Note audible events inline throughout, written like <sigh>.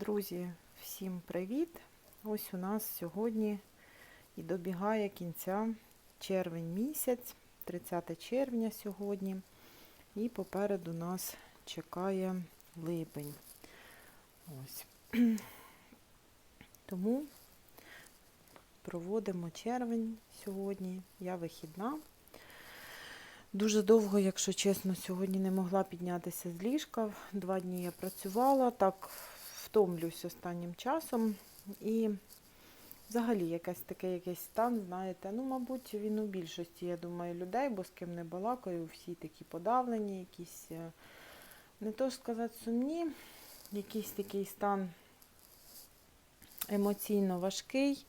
Друзі, всім привіт! Ось у нас сьогодні і добігає кінця червень місяць, 30 червня сьогодні. І попереду нас чекає липень. Ось. <clears throat> Тому проводимо червень сьогодні. Я вихідна. Дуже довго, якщо чесно, сьогодні не могла піднятися з ліжка. Два дні я працювала, так втомлюсь останнім часом. І взагалі якийсь такий якийсь стан, знаєте, ну, мабуть, він у більшості, я думаю, людей, бо з ким не балакаю, всі такі подавлені, якісь, е, не то сказати, сумні, якийсь такий стан емоційно важкий.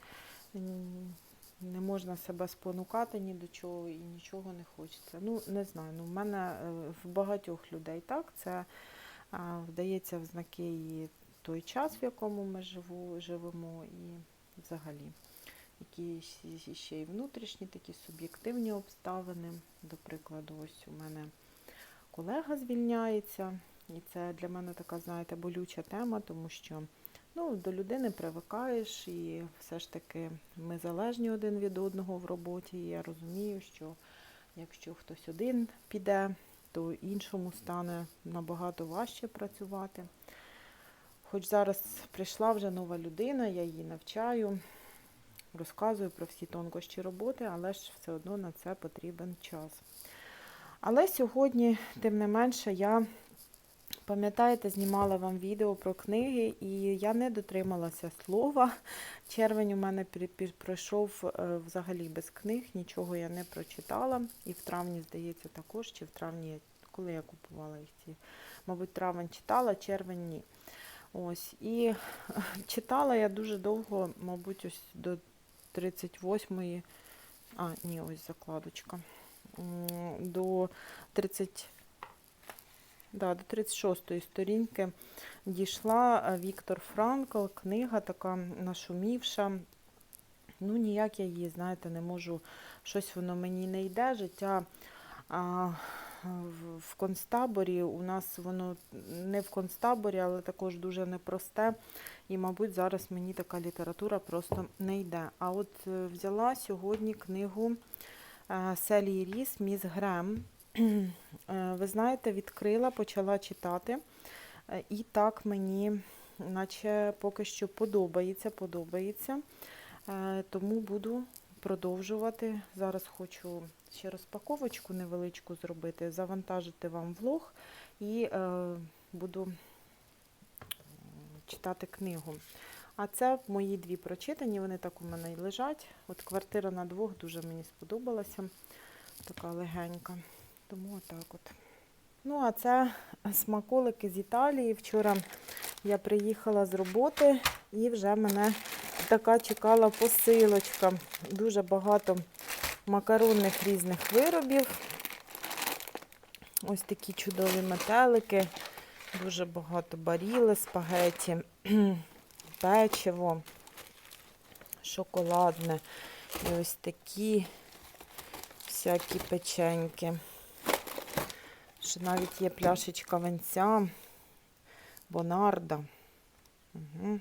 Не можна себе спонукати ні до чого і нічого не хочеться. Ну, не знаю. Ну, в мене е, в багатьох людей так. Це а, вдається в знаки і той час, в якому ми живу, живемо, і взагалі якісь ще й внутрішні такі суб'єктивні обставини. До прикладу, ось у мене колега звільняється, і це для мене така, знаєте, болюча тема, тому що ну, до людини привикаєш, і все ж таки ми залежні один від одного в роботі. І я розумію, що якщо хтось один піде, то іншому стане набагато важче працювати. Хоч зараз прийшла вже нова людина, я її навчаю, розказую про всі тонкощі роботи, але ж все одно на це потрібен час. Але сьогодні, тим не менше, я, пам'ятаєте, знімала вам відео про книги, і я не дотрималася слова. Червень у мене пройшов е, взагалі без книг, нічого я не прочитала. І в травні, здається, також, чи в травні, коли я купувала їх ці, мабуть, травень читала, червень ні. Ось. І читала я дуже довго, мабуть, ось до 38-ї, а, ні, ось закладочка. До 30, да, до 36-ї сторінки дійшла е, Віктор Франкл, книга така нашумівша. Ну, ніяк я її, знаєте, не можу, щось воно мені не йде. Життя а, в- концтаборі. У нас воно не в концтаборі, але також дуже непросте. І, мабуть, зараз мені така література просто не йде. А от е, взяла сьогодні книгу е, Селії Ріс Міс Грем. <clears throat> Е, Ви знаєте, відкрила, почала читати. І так мені, наче поки що подобається, подобається. Тому буду продовжувати. Зараз хочу ще розпаковочку невеличку зробити, завантажити вам влог і е, буду читати книгу. А це мої дві прочитані, вони так у мене і лежать. От квартира на двох дуже мені сподобалася, така легенька. Тому отак от. Ну, а це смаколики з Італії. Вчора я приїхала з роботи і вже мене така чекала посилочка. Дуже багато макаронних різних виробів. Ось такі чудові метелики, дуже багато баріли, спагеті, <clears throat> печиво, шоколадне. І ось такі всякі печеньки. Ще навіть є пляшечка венця, бонарда. Угу.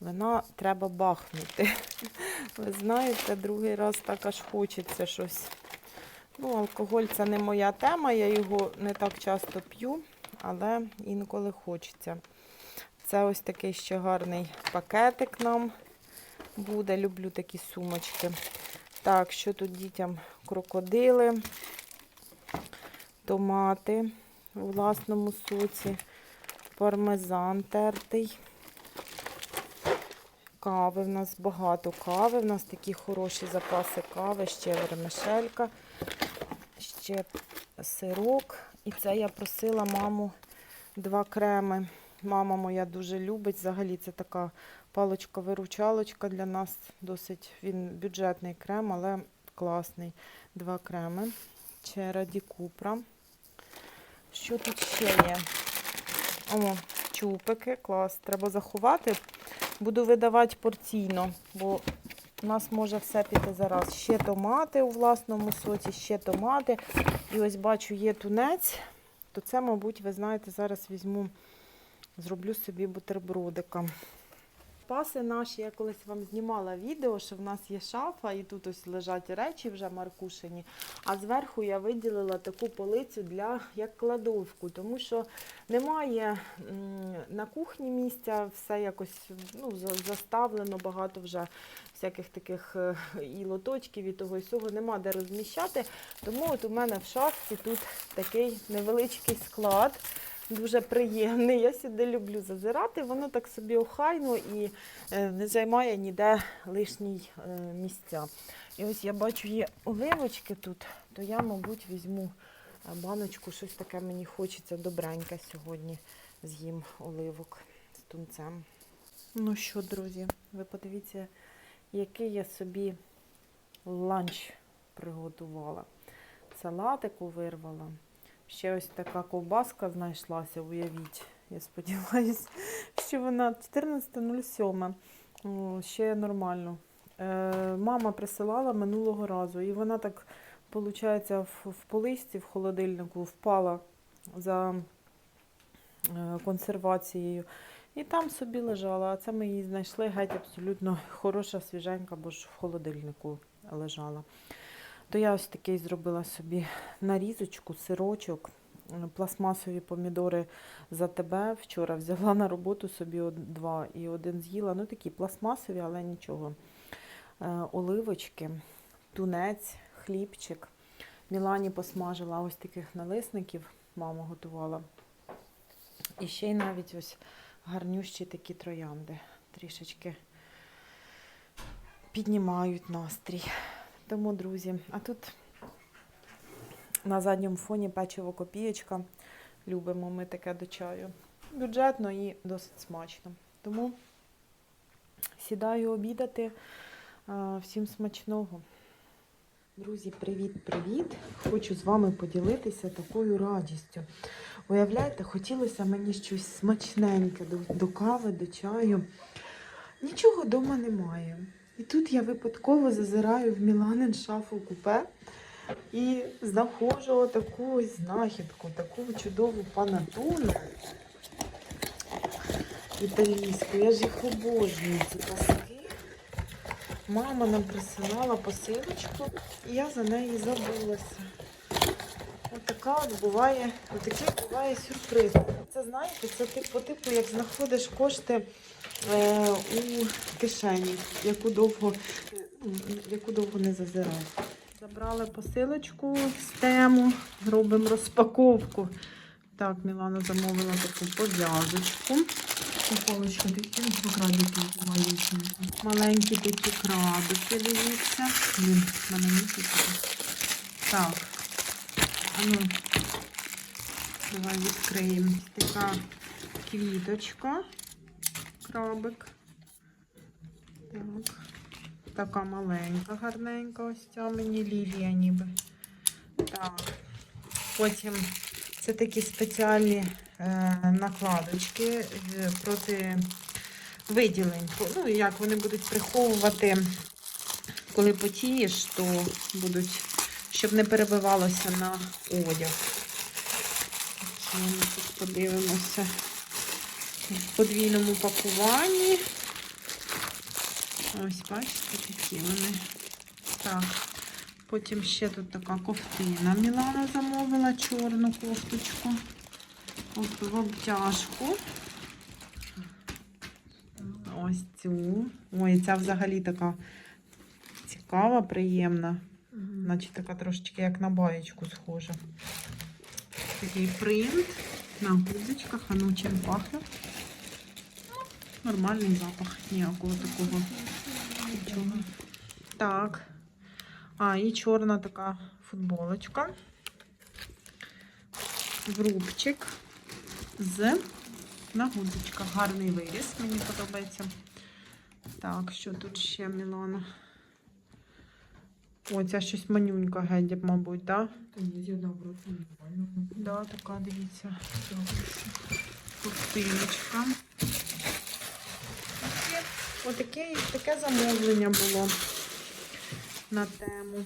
Вина треба бахнути. <laughs> Ви знаєте, другий раз так аж хочеться щось. Ну, алкоголь це не моя тема, я його не так часто п'ю, але інколи хочеться. Це ось такий ще гарний пакетик нам буде. Люблю такі сумочки. Так, що тут дітям? Крокодили, томати у власному соці, пармезан тертий. Кави в нас багато кави. В нас такі хороші запаси кави, ще вермишелька, ще сирок. І це я просила маму два креми. Мама моя дуже любить. Взагалі це така паличка-виручалочка для нас. Досить він бюджетний крем, але класний. Два креми. Чераді Купра. Що тут ще є? О, чупики, клас. Треба заховати. Буду видавати порційно, бо у нас може все піти зараз. Ще томати у власному соці, ще томати. І ось бачу, є тунець, то це, мабуть, ви знаєте, зараз візьму Зроблю собі бутербродика. Паси наші, я колись вам знімала відео, що в нас є шафа, і тут ось лежать речі вже маркушені. А зверху я виділила таку полицю для як кладовку, тому що немає на кухні місця, все якось ну, заставлено, багато вже всяких таких е, і лоточків, і того і сього, нема де розміщати. Тому от у мене в шафці тут такий невеличкий склад. Дуже приємний. Я сюди люблю зазирати. Воно так собі охайно і е, не займає ніде лишній е, місця. І ось я бачу, є оливочки тут, то я, мабуть, візьму е, баночку, щось таке мені хочеться добреньке сьогодні з'їм оливок з тунцем. Ну що, друзі, ви подивіться, який я собі ланч приготувала. Салатику вирвала. Ще ось така ковбаска знайшлася, уявіть. Я сподіваюся, <laughs> що вона 14.07. Ще нормально. Е, мама присилала минулого разу, і вона так, виходить, в, полисті, в холодильнику впала за е, консервацією. І там собі лежала, а це ми її знайшли геть абсолютно <laughs> хороша, свіженька, бо ж в холодильнику лежала. То я ось такий зробила собі нарізочку, сирочок, е, пластмасові помідори за тебе. Вчора взяла на роботу собі два і один з'їла. Ну такі пластмасові, але нічого. Е, Оливочки, тунець, хлібчик. Мілані посмажила ось таких налисників, мама готувала. І ще й навіть ось гарнющі такі троянди. Трішечки піднімають настрій. Тому, друзі, а тут на задньому фоні печиво копієчка. Любимо ми таке до чаю. Бюджетно і досить смачно. Тому сідаю обідати. Всім смачного. Друзі, привіт-привіт! Хочу з вами поділитися такою радістю. Уявляєте, хотілося мені щось смачненьке до, до кави, до чаю. Нічого вдома немає. І тут я випадково зазираю в Міланин шафу купе і знаходжу таку знахідку, таку чудову панатону італійську. Я ж їх обожнюю, ці паски. Мама нам присилала посилочку, і я за неї забулася. Ось така от буває, отакий буває сюрприз. Це знаєте, це по типу, як знаходиш кошти е, у кишені, яку довго, ну, яку довго не зазирав. Забрали посилочку з тему, робимо розпаковку. Так, Мілана замовила таку пов'язочку. Упаковочка такі покрадики маленькі. Маленькі такі крабики, дивіться. Блін, в мене місяць. Так. Ну, давай відкриємо. Така квіточка. Крабик. Так. Така маленька, гарненька ось ця мені лілія ніби. Так. Потім це такі спеціальні е, накладочки е, проти виділень. Ну, як вони будуть приховувати, коли потієш, то будуть, щоб не перебивалося на одяг. Ми тут подивимося в подвійному пакуванні. Ось, бачите, такі вони. Так. Потім ще тут така ковтина. Мілана замовила чорну кофточку. От в обтяжку. Ось цю. Ой, ця взагалі така цікава, приємна. Наче така трошечки як на баєчку схожа. Такий принт на гудзичках, а ну чим пахне. Нормальний запах, ніякого такого. Нічого. Так. А, і чорна така футболочка. Врубчик з нагудочка. Гарний виріс, мені подобається. Так, що тут ще Мілана? О, ця щось манюнька геть, мабуть, так? Та ні, я добре, це нормально. Да, така, дивіться. Ковтиночка. Таке, отаке, таке замовлення було на тему.